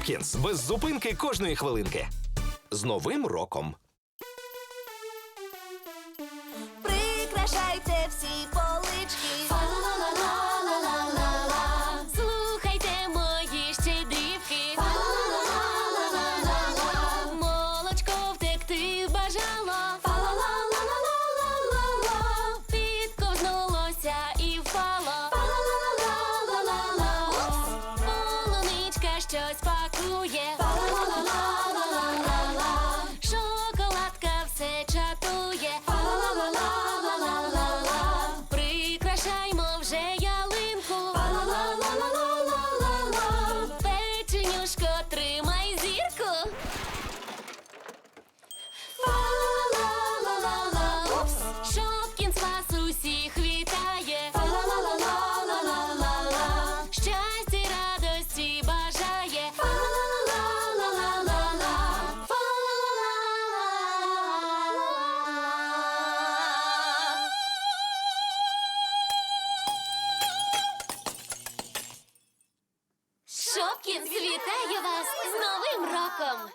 Шопкінс без зупинки кожної хвилинки. З Новим роком. Прикрашайте всі полички. Слухайте мої щедрівки. Фа-ла-ла-ла-ла-ла-ла. Молочко втекти бажало. Фа-ла-ла-ла-ла-ла-ла. Підковзнулося і впало. Полуничка щось пакує. Шопкінс вітаю вас з Новим роком!